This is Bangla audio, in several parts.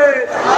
Hey!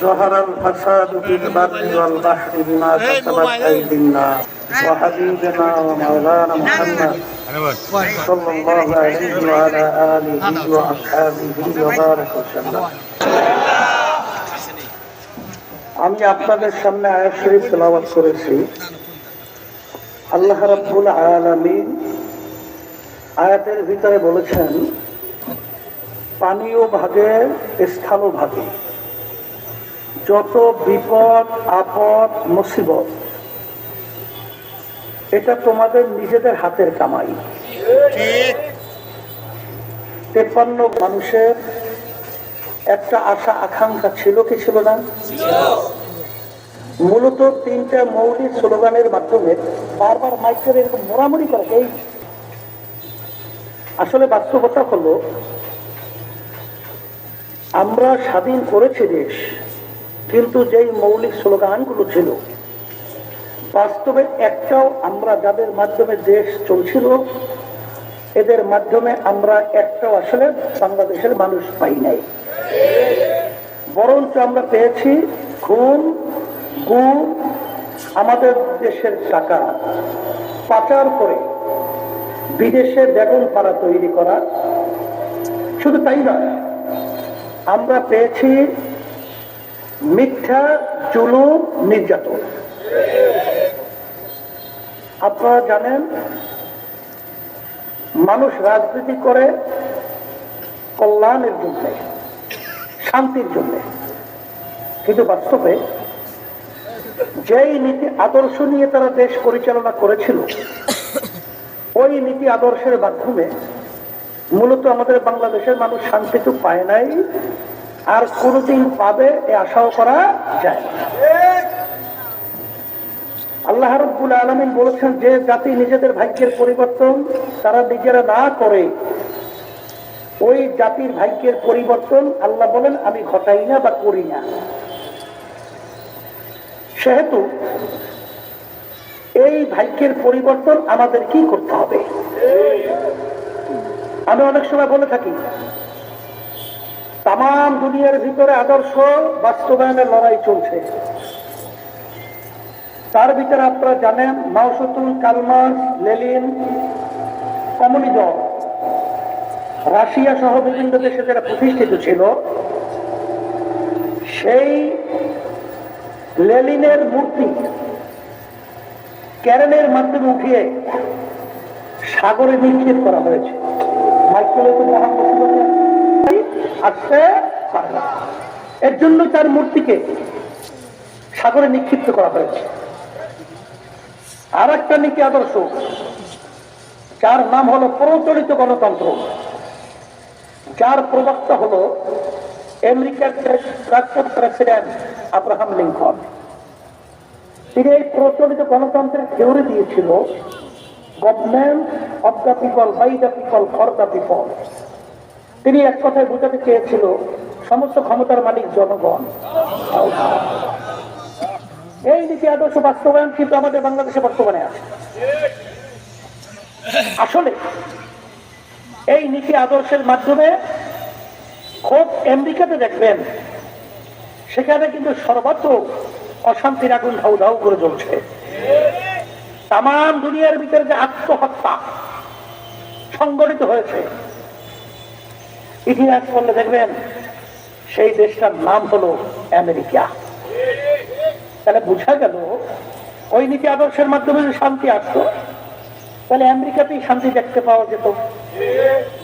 ظهر الفساد في البر والبحر بما كسبت أيدي الناس وحبيبنا ومولانا محمد صلى الله عليه وعلى آله وأصحابه وبارك وسلم আমি আপনাদের সামনে আয়াত শরীফ তেলাওয়াত করেছি আল্লাহ রাব্বুল আলামিন আয়াতের ভিতরে বলেছেন পানীয় ভাগে স্থল ভাগে যত বিপদ আপদ মুসিবত এটা তোমাদের নিজেদের হাতের কামাই। তেপান্ন মানুষের একটা আশা আকাঙ্ক্ষা ছিল কি ছিল না? মূলত তিনটা মৌলিক স্লোগানের মাধ্যমে বারবার মাইকের এরকম মোড়ামুড়ি করে এই। আসলে বাস্তবতা হলো আমরা স্বাধীন করেছি দেশ। কিন্তু যেই মৌলিক স্লোগানগুলো ছিল, বাস্তবে একটাও আমরা যাদের মাধ্যমে দেশ চলছিল, এদের মাধ্যমে আমরা একটাও আসলে বাংলাদেশের মানুষ পাই নাই। বরঞ্চ আমরা পেয়েছি খুন গুম আমাদের দেশের টাকা, পাচার করে বিদেশে বেগুন পাড়া তৈরি করা। শুধু তাই নয়, আমরা পেয়েছি মিথ্যা, জুলুম, নির্যাতন। আপনারা জানেন, মানুষ রাজনীতি করে কল্যাণের জন্য, শান্তির জন্য। কিন্তু বাস্তবে যেই নীতি আদর্শ নিয়ে তারা দেশ পরিচালনা করেছিল, ওই নীতি আদর্শের মাধ্যমে মূলত আমাদের বাংলাদেশের মানুষ শান্তি তো পায় নাই আর কোনদিন পাবে এ আশাও করা যায়। আল্লাহ রব্বুল আলমিন বলেছেন, যে জাতি নিজেদের ভাগ্যের পরিবর্তন তারা নিজেরা না করে, ওই জাতির ভাগ্যের পরিবর্তন আল্লাহ বলেন, আমি ঘটাই না বা করি না সেহেতু এই ভাগ্যের পরিবর্তন আমাদের কি করতে হবে আমি অনেক সময় বলে থাকি তাম দুনিয়ার ভিতরে আদর্শ বাস্তবায়নের লড়াই চলছে। তার ভিতরে আপনারা জানেন মাউসুতুল কালমার লেলিন কমিউনিজম। রাশিয়া সহ বিভিন্ন দেশে যারা প্রতিষ্ঠিত ছিল, সেই লেলিনের মূর্তি ক্যারেনের মাধ্যমে উঠিয়ে সাগরে নিক্ষেপ করা হয়েছে। মাইকেলে তো আসতে পারে না। এর জন্য তার মূর্তিকে সাগরে নিক্ষিপ্ত করা হয়েছে। আর একটা নীতি আদর্শ, যার নাম হলো প্রচলিত গণতন্ত্র। যার প্রবক্তা হলো আমেরিকার প্রাক্তন প্রেসিডেন্ট আব্রাহাম লিঙ্কন। তিনি এই প্রচলিত গণতন্ত্রের থিওরি দিয়েছিল government of the people by the people for the people তিনি এক কথায় বোঝাতে চেয়েছিল, সমস্ত ক্ষমতার মালিক জনগণ। এই নীতি আদর্শ বাস্তবায়ন কিন্তু আমাদের বাংলাদেশে বর্তমানে আছে। আসলে, এই নীতি আদর্শের মাধ্যমে খোদ আমেরিকাতে দেখবেন, সেখানে কিন্তু সর্বত্র অশান্তির আগুন ধাউ ধাউ করে জ্বলছে। তাম দুনিয়ার ভিতরে যে আত্মহত্যা সংগঠিত হয়েছে ইতিহাস করলে দেখবেন, সেই দেশটার নাম হলো আমেরিকা। তাহলে বোঝা গেল, ওই নীতি আদর্শের মাধ্যমে যদি শান্তি আসতো, তাহলে আমেরিকাতেই শান্তি দেখতে পাওয়া যেত।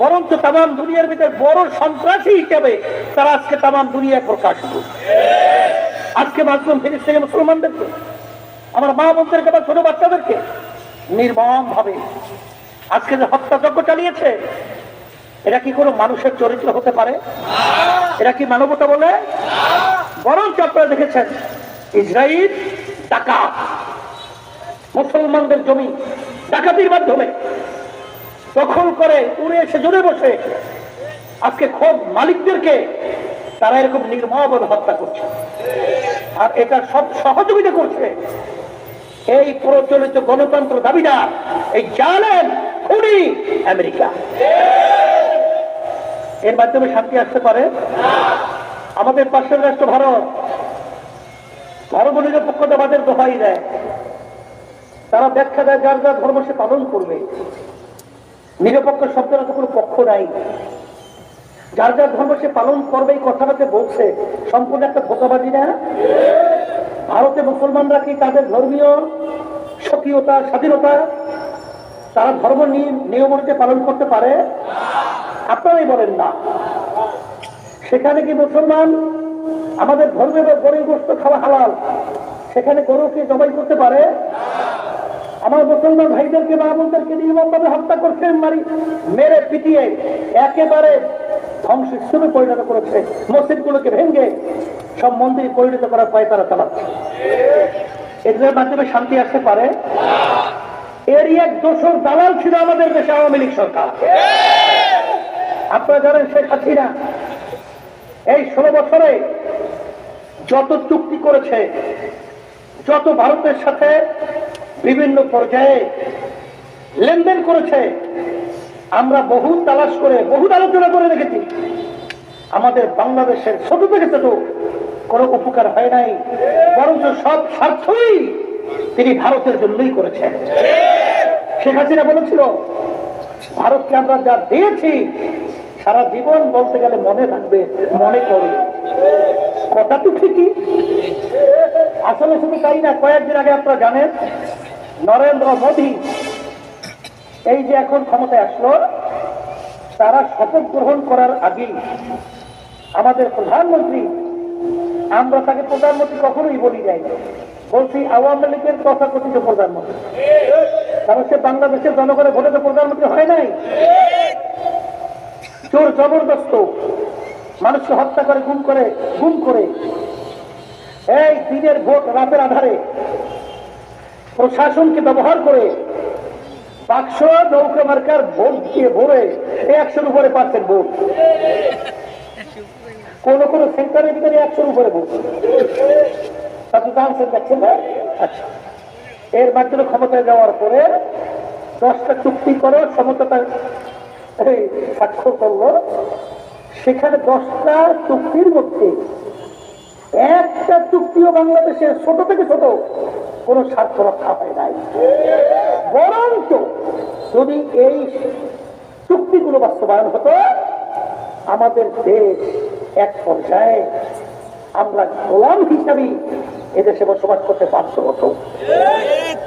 বরং তো তাম দুনিয়ার ভিতরে বড় সন্ত্রাসী হিসাবে তারা আজকে তাম দুনিয়ায় প্রকাশিত আজকে মাধ্যম ফিরিস থেকে মুসলমানদেরকে, আমার মা বোনদেরকে বা ছোট বাচ্চাদেরকে নির্মম ভাবে আজকে যে হত্যাযজ্ঞ চালিয়েছে এটা কি কোনো মানুষের চরিত্র হতে পারে? এরা কি মানবতা বলে? বরঞ্চ আপনারা দেখেছেন ইসরায়েল টাকা মুসলমানদের জমি ডাকাতির মাধ্যমে দখল করে উড়ে এসে জুড়ে বসে আজকে খোদ মালিকদেরকে তারা এরকম নির্মভাবে হত্যা করছে। আর এটা সব সহযোগিতা করছে এই প্রচলিত গণতন্ত্র দাবিদার, এই জানেন খুনি আমেরিকা। এর মাধ্যমে শান্তি আসতে পারে। আমাদের পাশের রাষ্ট্র ভারত ধর্ম নিরপেক্ষতাবাদের দোহাই দেয়। তারা ব্যাখ্যা দেয় যার যার ধর্ম সে পালন করবে। নিরপেক্ষ শব্দের তো কোনো পক্ষ নাই। যার যার ধর্ম সে পালন করবে, এই কথাটাতে বলছে, সম্পূর্ণ একটা ধোকাবাজি না? ভারতে মুসলমানরা কি তাদের ধর্মীয় স্বকীয়তা, স্বাধীনতা, তারা ধর্ম নিয়ম অনুযায়ী পালন করতে পারে? আপনারাই বলেন না। সেখানে কি মুসলমান? আমাদের ধর্মের গরুর গোস্ত খাওয়া হালাল। সেখানে গরুকে জবাই করতে পারে? আমার মুসলমান ভাইদেরকে মা বোনদেরকে নির্মমভাবে হত্যা করছে, মারি, মেরে, পিটিয়ে, একেবারে ধ্বংসস্তূপে পরিণত করেছে। মসজিদগুলোকে ভেঙে সব মন্দির পরিণত করার পায় তারা চালাচ্ছে। এদের মাধ্যমে শান্তি আসতে পারে? এরই এক দোষর দালাল ছিল আমাদের দেশে আওয়ামী লীগ সরকার। আপনারা জানেন শেখ হাসিনা এই ষোলো বছরে যত চুক্তি করেছে, যত ভারতের সাথে বিভিন্ন পর্যায়ে লেনদেন করেছে, আমরা বহু তালাশ করে বহু আলোচনা করে রেখেছি আমাদের বাংলাদেশের ছোট থেকে ছোট কোনো উপকার হয় নাই, বরঞ্চ সব স্বার্থই তিনি ভারতের জন্যই করেছেন। শেখ হাসিনা বলেছিল, ভারতকে আমরা যা দিয়েছি সারা জীবন বলতে গেলে মনে থাকবে, মনে করে। কথা তো ঠিকই। আসলে শুধু তাই না, কয়েকদিন আগে আপনারা জানেন, নরেন্দ্র মোদী এই যে এখন ক্ষমতায় আসলো, তারা শপথ গ্রহণ করার আগেই আমাদের প্রধানমন্ত্রী, আমরা তাকে প্রধানমন্ত্রী কখনোই বলি নাই। বলছি, আওয়ামী লীগের তথাকথিত প্রধানমন্ত্রী। কারণ সে বাংলাদেশের জনগণের ভোটে তো প্রধানমন্ত্রী হয় নাই। চোর জবরদস্ত। মানুষকে হত্যা করে, গুম করে গুম করে। এই দিনের ভোট রাতের আধারে প্রশাসনকে ব্যবহার করে বাক্স, নৌকা, মার্কার ভোট দিয়ে ভরে একশোর উপরে পাচ্ছেন ভোট। কোন কোন সেন্টারের ভিতরে একশোর উপরে ভোট। তা তো দেখছেন আচ্ছা। এর মাধ্যমে ক্ষমতায় যাওয়ার পরে দশটা চুক্তি করে, সমতা এই স্বাক্ষর করল, সেখানে দশটা চুক্তির মধ্যে একটা চুক্তিও বাংলাদেশের ছোট থেকে ছোট কোন স্বার্থ রক্ষা হয় নাই। বরঞ্চ যদি এই চুক্তিগুলো বাস্তবায়ন হতো, আমাদের দেশ এক পর্যায়ে আমরা গোলাম হিসাবেই এদেশে বসবাস করতে পারত হতো।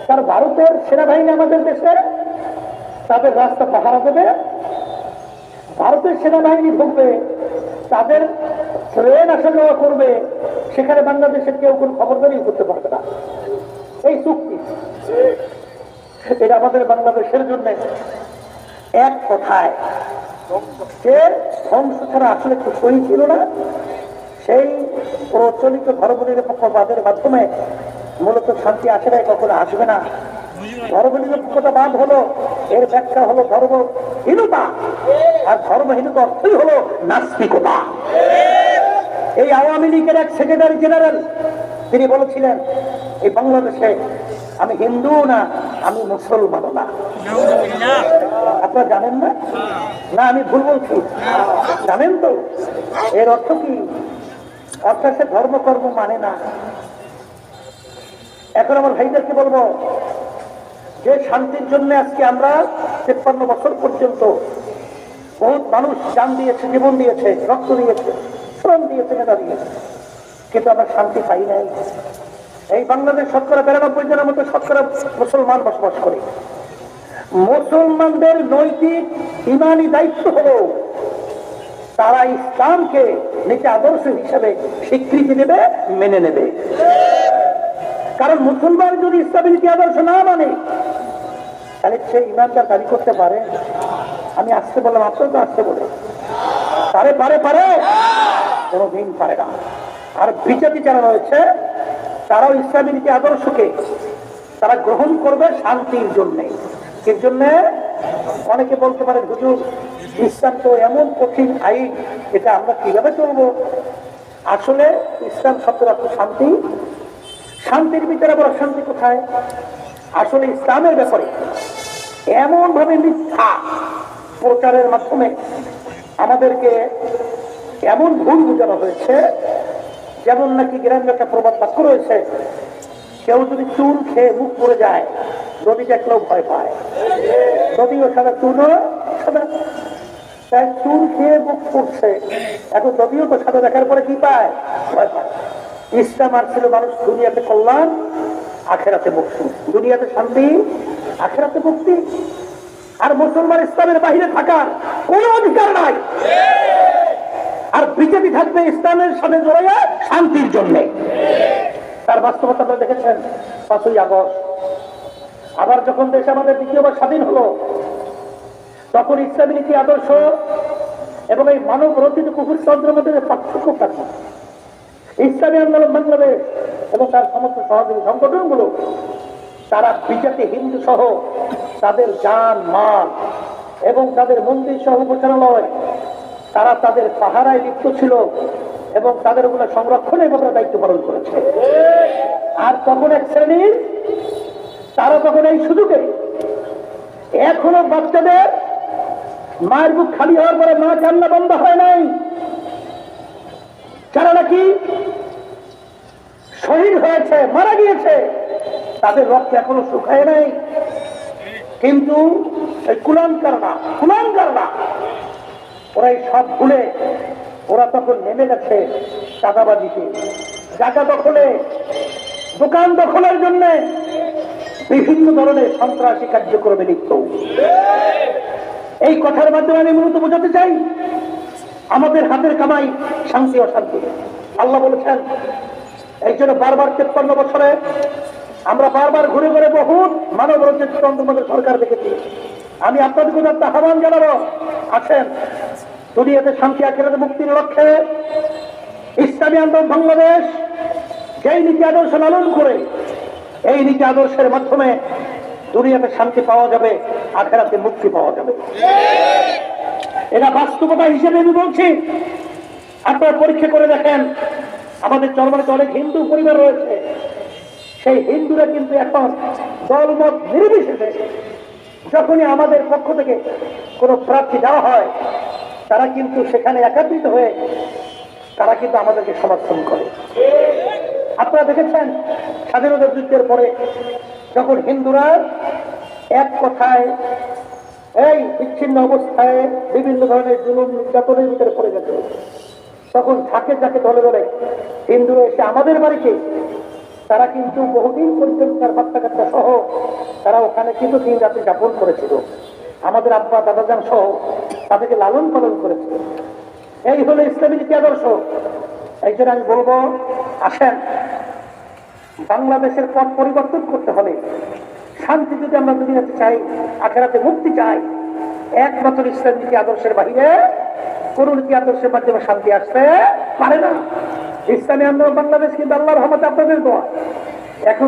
কারণ ভারতের সেনাবাহিনী আমাদের দেশে, তাদের রাস্তা পাহারা দেবে ভারতের সেনাবাহিনী ঢুকবে, তাদের ট্রেন আসা যাওয়া করবে, সেখানে বাংলাদেশের কেউ কোনো খবরদারি করতে পারবে না। এই চুক্তি, এটা আমাদের বাংলাদেশের জন্য এক কথায় যে ধ্বংস ছাড়া আসলে কিছুই ছিল না? সেই প্রচলিত ধর্মনিরপেক্ষবাদের মাধ্যমে মূলত শান্তি আসে নাই, কখনো আসবে না। ধর্মনিরপেক্ষতাবাদ হলো, এর ব্যাখ্যা হলো ধর্মহীনতা। আর ধর্মহীনতা অর্থই হলো নাস্তিকতা। এই আওয়ামী লীগের এক সেক্রেটারি জেনারেল তিনি বলেছিলেন, এই বাংলাদেশে আমি হিন্দু না, আমি মুসলমান না। আপনারা জানেন না? না, আমি ভুল বলছি। জানেন তো? এর অর্থ কি? অর্থাৎ সে ধর্মকর্ম মানে না। এখন আমার ভাইদেরকে বলব, যে শান্তির জন্য আজকে আমরা তেপ্পান্ন বছর পর্যন্ত বহুত মানুষ জান দিয়েছে, জীবন দিয়েছে, রক্ত দিয়েছে, শ্রম দিয়েছে, মেধা দিয়েছে। কিন্তু আমরা শান্তি পাই নাই। এই বাংলাদেশ শতকরা বিরানব্বই জনের মতো শতকরা মুসলমান বসবাস করে। মুসলমানদের নৈতিক, ইমানি দায়িত্ব হলো তারা ইসলামকে নিজে আদর্শ হিসেবে স্বীকৃতি দেবে, মেনে নেবে। কারণ মুসলমান যদি ইসলামের নীতি আদর্শ না মানে তাহলে সে ইমানদার দাবি করতে পারে। আমি আসতে বললাম আপনার তো আসতে বলে। পারে পারে পারে। কোনোদিন পারে না। আর বিজেপি যারা রয়েছে, তারাও ইসলামী নীতি আদর্শকে তারা গ্রহণ করবে শান্তির জন্যে। এর জন্য অনেকে বলতে পারে, হুজুর, ইসলাম তো এমন কঠিন আইন, এটা আমরা কীভাবে চলবো? আসলে ইসলাম শব্দের অর্থ শান্তি। শান্তির ভিতরে আবার অশান্তি কোথায়? আসলে ইসলামের ব্যাপারে এমন ভাবে মিথ্যা প্রচারের মাধ্যমে আমাদেরকে এমন ভুল বোঝানো হয়েছে, যেমন নাকি গ্রামে একটা প্রবাদ বাক্য রয়েছে, কেউ যদি চুন খেয়ে মুখ পড়ে যায়, নদী দেখলেও ভয় পায়। নদীও সাদা, চুনও তাই চুন খেয়ে মুখ পড়ছে। এখন নদীও তো সাদা দেখার পরে কি পায়? ভয় পায়। ইসলাম আর ছিল মানুষ, দুনিয়াতে কল্যাণ, আখেরাতে মুক্তি। দুনিয়াতে শান্তি, আখেরাতে মুক্তি। আর মুসলমান ইসলামের বাহিরে থাকার কোনো অধিকার নাই। আর বিজেপি থাকবে ইসলামের সাথে জড়াইয়া শান্তির জন্য। তার বাস্তবতা আপনারা দেখেছেন পাঁচই আগস্ট। আবার যখন দেশ আমাদের দ্বিতীয়বার স্বাধীন হলো, তখন ইসলামী নীতি আদর্শ এবং এই মানব রচিত কুকুর চন্দ্রের মধ্যে পার্থক্য থাকবে ইসলামী আন্দোলন বাংলাদেশ এবং তার সমস্ত সহযোগী সংগঠনগুলো, তারা বিজেপি, হিন্দু সহ তাদের যান মাল এবং তাদের মন্দির সহ উপাসনালয় তারা তাদের পাহারায় লিপ্ত ছিল এবং তাদের ওগুলো সংরক্ষণে ব্যাপারে দায়িত্ব পালন করেছে। আর তখন এক শ্রেণির, তারা তখন এই সুযোগে এখনও বাচ্চাদের মায়ের বুক খালি হওয়ার পরে মা কান্না বন্ধ হয় নাই। যারা নাকি শহীদ হয়েছে, মারা গিয়েছে, তাদের রক্ত এখনও শুকায় নাই। কিন্তু কুলাঙ্কার না কুলাঙ্কার না ওরা এই সব ভুলে, ওরা তখন নেমে গেছে চাঁদাবাজিতে। জায়গা দখলে, দোকান দখলের জন্য বিভিন্ন ধরনের সন্ত্রাসী কার্যক্রমে লিপ্ত। এই কথার মাধ্যমে আমি মূলত বোঝাতে চাই, আমাদের হাতের কামাই শান্তি অশান্তি। আল্লাহ বলেছেন, এই জন্য বারবার তেপ্পান্ন বছরে আমরা বারবার ঘুরে ঘুরে বহুত মানব রঞ্জিত তন্ত্রমন্ত্র সরকার দেখেছি। আমি আপনাদের কোনো একটা আহ্বান জানাব আছেন দুনিয়াতে শান্তি আখেরাতে মুক্তির লক্ষ্যে ইসলামী আন্দোলন বাংলাদেশ যেই নীতি আদর্শ লালন করে, এই নীতি আদর্শের মাধ্যমে দুনিয়াতে শান্তি পাওয়া যাবে, আখেরাতে মুক্তি পাওয়া যাবে। এটা বাস্তবতা হিসেবে আমি বলছি, আপনারা পরীক্ষা করে দেখেন, আমাদের চরমানিতে অনেক হিন্দু পরিবার রয়েছে। সেই হিন্দুরা কিন্তু এখন দলমত নির্বিশেষে যখনই আমাদের পক্ষ থেকে কোনো প্রার্থী দেওয়া হয়, তারা কিন্তু সেখানে একাত্রিত হয়ে তারা কিন্তু আমাদেরকে সমর্থন করে। আপনারা দেখেছেন স্বাধীনতা যুদ্ধের পরে যখন হিন্দুরা এক কথায় এই বিচ্ছিন্ন অবস্থায় বিভিন্ন ধরনের জুলুম, নির্যাতনের ভিতরে পড়ে গেছে। তখন ঝাঁকে ঝাঁকে ধরে ধরে হিন্দুরা এসে আমাদের বাড়িতে তারা কিন্তু বহুদিন পর্যন্ত তার বাচ্চা কাচ্চা সহ তারা ওখানে কিন্তু দিন রাত্রি যাপন করেছিল। আমাদের আব্বা, দাদাজান সহ তাদেরকে লালন পালন করেছিল। এই হলো ইসলামী নীতি আদর্শ। একজন আমি বলব, আসেন, বাংলাদেশের পথ পরিবর্তন করতে হলে শান্তি যদি আমরা দুনিয়াতে চাই, আখেরাতে মুক্তি চাই একমাত্র ইসলাম নীতি আদর্শের বাহিরে কোন নীতি আদর্শের মাধ্যমে শান্তি আসতে পারে না। ইসলামী আন্দোলন বাংলাদেশ কিন্তু আল্লাহ রহমতে আপনাদের দোয়া। এখন